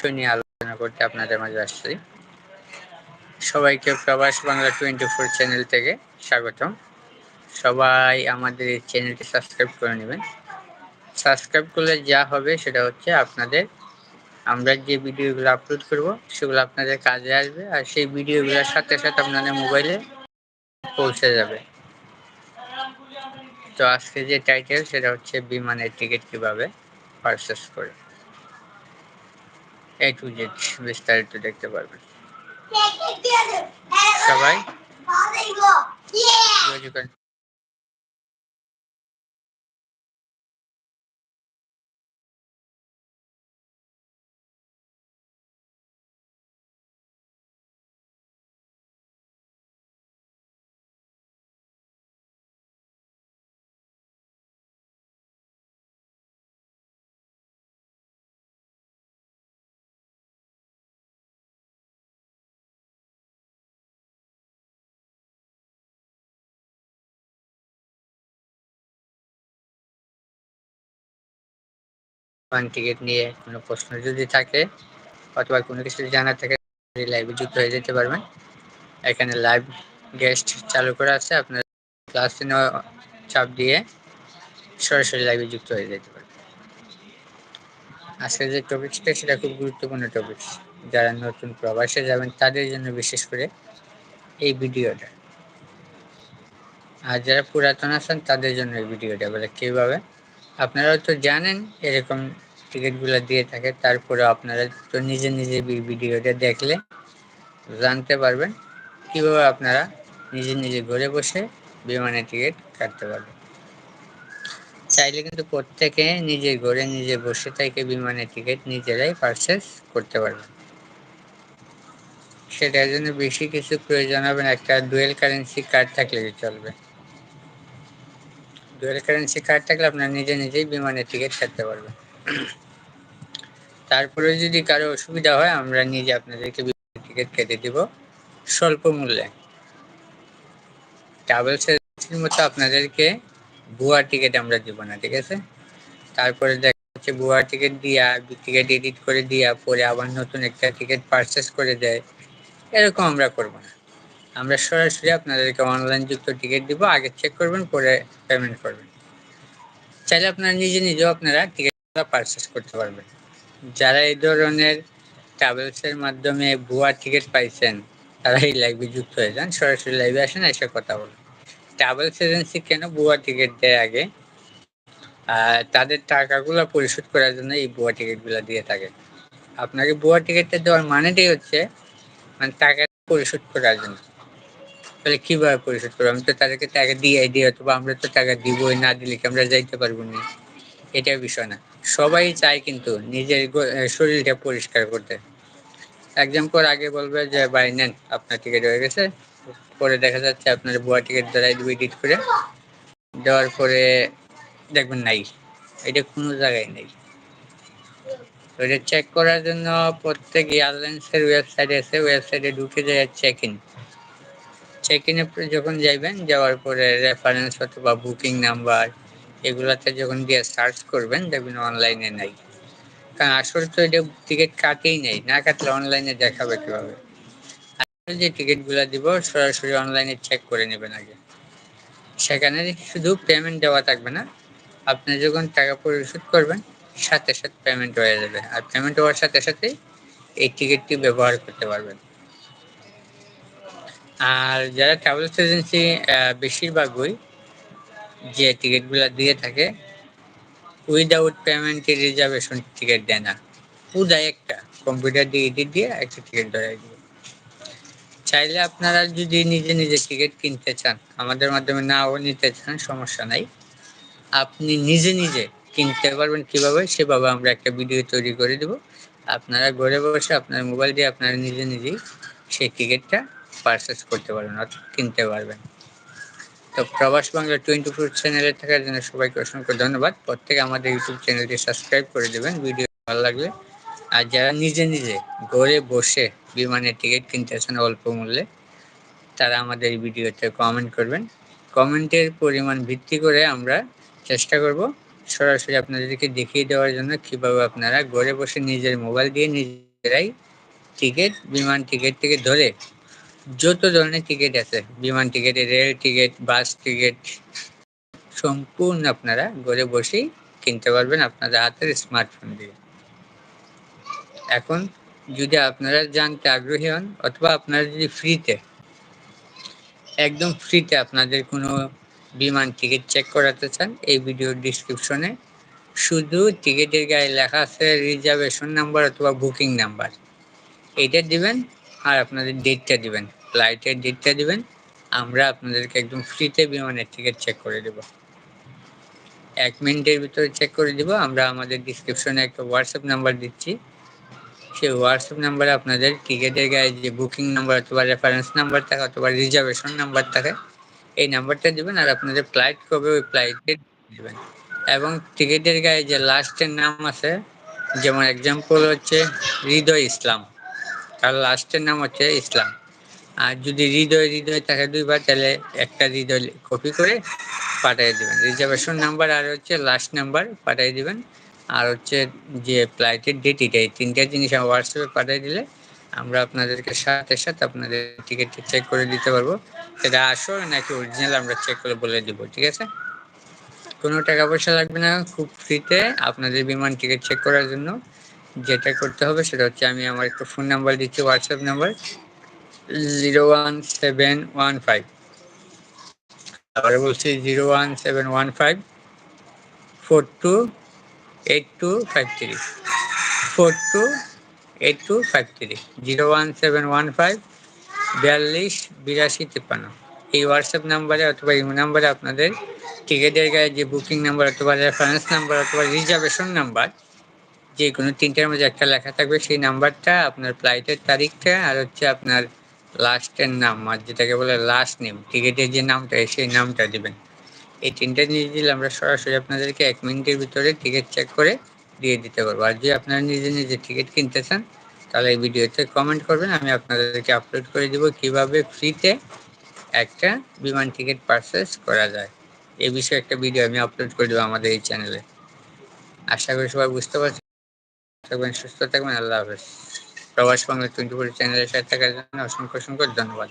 বিষয় নিয়ে আলোচনা করতে আপনাদের মাঝে আসছি। সবাইকে প্রবাস বাংলা টোয়েন্টি ফোর চ্যানেল থেকে স্বাগতম। সবাই আমাদের এই চ্যানেলটি সাবস্ক্রাইব করে নেবেন। সাবস্ক্রাইব করলে যা হবে সেটা হচ্ছে আপনাদের, আমরা যে ভিডিওগুলো আপলোড করব সেগুলো আপনাদের কাজে আসবে আর সেই ভিডিওগুলোর সাথে সাথে আপনাদের মোবাইলে পৌঁছে যাবে। তো আজকে যে টাইটেল সেটা হচ্ছে বিমানের টিকিট কীভাবে পারচেস করে এ টু জেড বিস্তারিত দেখতে পারবেন। সবাই? ওয়ান টিকিট নিয়ে কোনো প্রশ্ন যদি থাকে, অথবা কোনো কিছু জানার থাকে লাইভে যুক্ত হয়ে যেতে পারবেন। এখানে লাইভ গেস্ট চালু করা আছে, আপনার ক্লাস চাপ দিয়ে সরাসরি লাইভে যুক্ত হয়ে যেতে পারবেন। আজকে যে টপিক্সটা সেটা খুব গুরুত্বপূর্ণ টপিক্স যারা নতুন প্রবাসে যাবেন, তাদের জন্য বিশেষ করে এই ভিডিওটা। আর যারা পুরাতন আছেন, তাদের জন্য এই ভিডিওটা বলে কীভাবে আপনারা তো জানেন এরকম টিকিটগুলো দিয়ে থাকে তারপরে আপনারা তো নিজে নিজে ভিডিওটা দেখলে জানতে পারবেন কীভাবে আপনারা নিজে নিজে ঘরে বসে বিমানের টিকিট কাটতে পারবেন। চাইলে কিন্তু প্রত্যেকে নিজের ঘরে নিজে বসে থেকে বিমানের টিকিট নিজেরাই পারচেস করতে পারবেন। সেটার জন্য বেশি কিছু প্রয়োজন হবে না, একটা ডুয়েল কারেন্সি কার্ড থাকলে চলবে। ডুয়েল কারেন্সি কার্ড থাকলে আপনার নিজে নিজেই বিমানের টিকিট কাটতে পারবেন তারপরে যদি কারও অসুবিধা হয়, আমরা নিজে আপনাদেরকে বিমানের টিকিট কেটে দিব স্বল্প মূল্যে। ট্রাভেলস এজেন্সির মতো আপনাদেরকে ভুয়া টিকিট আমরা দিব না, ঠিক আছে? তারপরে দেখা যাচ্ছে ভুয়া টিকিট দিয়া টিকিট এডিট করে দিয়া, পরে আবার নতুন একটা টিকিট পারচেস করে দেয়, এরকম আমরা করব না। আমরা সরাসরি আপনাদেরকে অনলাইন যুক্ত টিকিট দিব, আগে চেক করবেন, পরে পেমেন্ট করবেন। চাইলে আপনারা নিজে নিজেও আপনারা টিকিটগুলো পারচেস করতে পারবেন। যারা এই ধরনের ট্রাভেলসের মাধ্যমে ভুয়া টিকিট পাইছেন, তারা এই লাইভে যুক্ত হয়ে যান, সরাসরি লাইভে আসেন, এসে কথা বলুন। ট্রাভেলস এজেন্সি কেন ভুয়া টিকিট দেয় আগে? তাদের টাকাগুলো পরিশোধ করার জন্য এই ভুয়া টিকিটগুলো দিয়ে থাকে। আপনাকে ভুয়া টিকিটটা দেওয়ার মানেটাই হচ্ছে মানে টাকা পরিশোধ করার জন্য। তাহলে কীভাবে পরিশোধ করব? আমি তো তাদেরকে টাকা দিয়ে দিয়ে অথবা আমরা তো টাকা দিবই, না দিলে কি আমরা যাইতে পারব না? এটা বিষয় না। সবাই চায় কিন্তু নিজের শরীরটা পরিষ্কার করতে। একজন পর আগে বলবে যে, ভাই, নেন, আপনার টিকিট হয়ে গেছে। পরে দেখা যাচ্ছে আপনার বুয়া টিকিট দ্বারা এডিট করে। দেওয়ার পরে দেখবেন নাই। এটা কোনো জায়গায় নেই। ওইটা চেক করার জন্য প্রত্যেক এয়ারলাইন্সের ওয়েবসাইট আছে ওয়েবসাইটে ঢুকে যায় চেক ইন চেক ইনে যখন যাইবেন, যাওয়ার পরে রেফারেন্স অথবা বুকিং নাম্বার এগুলাতে যখন গিয়ে সার্চ করবেন, দেখবেন অনলাইনে নাই। কারণ আসলে তো এটা টিকিট কাটেই নেই, না কাটলে অনলাইনে দেখাবে কীভাবে? যে টিকিটগুলো দিব, সরাসরি অনলাইনে চেক করে নেবেন আগে। সেখানে শুধু পেমেন্ট দেওয়া থাকবে না, আপনি যখন টাকা পরিশোধ করবেন, সাথে সাথে পেমেন্ট হয়ে যাবে। আর পেমেন্ট হওয়ার সাথে সাথেই এই টিকিটটি ব্যবহার করতে পারবেন। আর যারা ট্রাভেলস এজেন্সি বেশিরভাগই যে টিকিটগুলো দিয়ে থাকে উইদাউট পেমেন্টে রিজার্ভেশন টিকিট দেয় না। উদায় একটা কম্পিউটার দিয়ে এডিট দিয়ে একটা টিকিট ধরে দিবে চাইলে আপনারা যদি নিজে নিজে টিকিট কিনতে চান, আমাদের মাধ্যমে নাও নিতে চান, সমস্যা নাই। আপনি নিজে নিজে কিনতে পারবেন কীভাবে, সেভাবে আমরা একটা ভিডিও তৈরি করে দেব। আপনারা ঘরে বসে আপনার মোবাইল দিয়ে আপনারা নিজে নিজেই সেই টিকিটটা পারচেস করতে পারবেন অর্থাৎ কিনতে পারবেন। তো প্রবাস বাংলা টোয়েন্টি ফোর চ্যানেলে থাকার জন্য সবাইকে অসংখ্য ধন্যবাদ। প্রত্যেকে আমাদের ইউটিউব চ্যানেলটি সাবস্ক্রাইব করে দেবেন, ভিডিও ভালো লাগলে। আর যারা নিজে নিজে ঘরে বসে বিমানের টিকিট কিনতে কিনতেছেন অল্প মূল্যে, তারা আমাদের ভিডিওতে কমেন্ট করবেন। কমেন্টের পরিমাণ ভিত্তি করে আমরা চেষ্টা করব সরাসরি আপনাদেরকে দেখিয়ে দেওয়ার জন্য কীভাবে আপনারা ঘরে বসে নিজের মোবাইল দিয়ে নিজেরাই টিকিট, বিমান টিকিট থেকে ধরে যত ধরনের টিকিট আছে, বিমান ticket rail ticket bus ticket সম্পূর্ণ আপনারা ঘরে বসেই কিনতে পারবেন আপনাদের হাতের স্মার্টফোন দিয়ে। এখন যদি আপনারা জানতে আগ্রহী হন অথবা আপনারা যদি ফ্রিতে একদম ফ্রিতে আপনাদের কোনো বিমান টিকিট চেক করাতে চান, এই ভিডিওর ডিসক্রিপশনে শুধু টিকিটের গায়ে লেখা আছে রিজার্ভেশন নাম্বার অথবা বুকিং নাম্বার এইটা দিবেন আর আপনাদের ডেটটা দিবেন। ফ্লাইটের ডেটটা দিবেন। আমরা আপনাদেরকে একদম ফ্রিতে বিমানের টিকিট চেক করে দেব। এক মিনিটের ভিতরে চেক করে দিব। আমরা আমাদের ডিসক্রিপশনে একটা হোয়াটসঅ্যাপ নাম্বার দিচ্ছি। সেই হোয়াটসঅ্যাপ নাম্বারে আপনাদের টিকিটের গায়ে যে বুকিং নাম্বার অথবা রেফারেন্স নাম্বার থাকে অথবা রিজার্ভেশন নাম্বার থাকে, এই নাম্বারটা দিবেন আর আপনাদের ফ্লাইট কবে ওই ফ্লাইটে দিবেন। এবং টিকিটের গায়ে যে লাস্টের নাম আছে, যেমন এক্সাম্পল হচ্ছে হৃদয় ইসলাম। তার লাস্টের নাম হচ্ছে ইসলাম। আর যদি হৃদয় হৃদয় থাকে দুইবার, তাহলে একটা হৃদয় কপি করে পাঠিয়ে দেবেন। রিজার্ভেশন নাম্বার আর হচ্ছে লাস্ট নাম্বার পাঠিয়ে দিবেন। আর হচ্ছে যে ফ্লাইটের ডেট এটা এই তিনটা জিনিস হোয়াটসঅ্যাপে পাঠিয়ে দিলে আমরা আপনাদেরকে সাথে সাথে আপনাদের টিকিটটা চেক করে দিতে পারব। সেটা আসো নাকি অরিজিনাল আমরা চেক করে বলে দিব, ঠিক আছে? কোনো টাকা পয়সা লাগবে না, খুব ফ্রিতে আপনাদের বিমান টিকিট চেক করার জন্য। যেটা করতে হবে সেটা হচ্ছে আমি আমার একটা ফোন নাম্বার দিচ্ছি WhatsApp number zero one seven one five আবার বলছি zero one seven one five four two eight two five three four two eight two five three zero one seven one five বিয়াল্লিশ, বিরাশি, তিপ্পান্ন। এই WhatsApp নাম্বারে অথবা imo নাম্বারে আপনাদের টিকিটের গায়ে যে বুকিং নাম্বার অথবা রেফারেন্স নাম্বার অথবা রিজার্ভেশন নাম্বার যে কোনো তিনটার মধ্যে একটা লেখা থাকবে, সেই নাম্বারটা, আপনার ফ্লাইটের তারিখটা, আর হচ্ছে আপনার লাস্টের নাম আর যেটাকে বলে লাস্ট নেম টিকিটের যে নামটা, সেই নামটা দেবেন। এই তিনটা জিনিস দিলে আমরা সরাসরি আপনাদেরকে এক মিনিটের ভিতরে টিকিট চেক করে দিয়ে দিতে পারব। আর যদি আপনারা নিজে নিজে টিকিট কিনতে চান, তাহলে এই ভিডিওতে কমেন্ট করবেন, আমি আপনাদেরকে আপলোড করে দিব কীভাবে ফ্রিতে একটা বিমান টিকিট পারচেস করা যায়। এই বিষয়ে একটা ভিডিও আমি আপলোড করে দেবো আমাদের এই চ্যানেলে আশা করি সবাই বুঝতে পারছেন। থাকবেন, সুস্থ থাকবেন, আল্লাহ হাফেজ। প্রবাস বাংলা টোয়েন্টি ফোর চ্যানেলের সাথে থাকার জন্য অসংখ্য অসংখ্য ধন্যবাদ।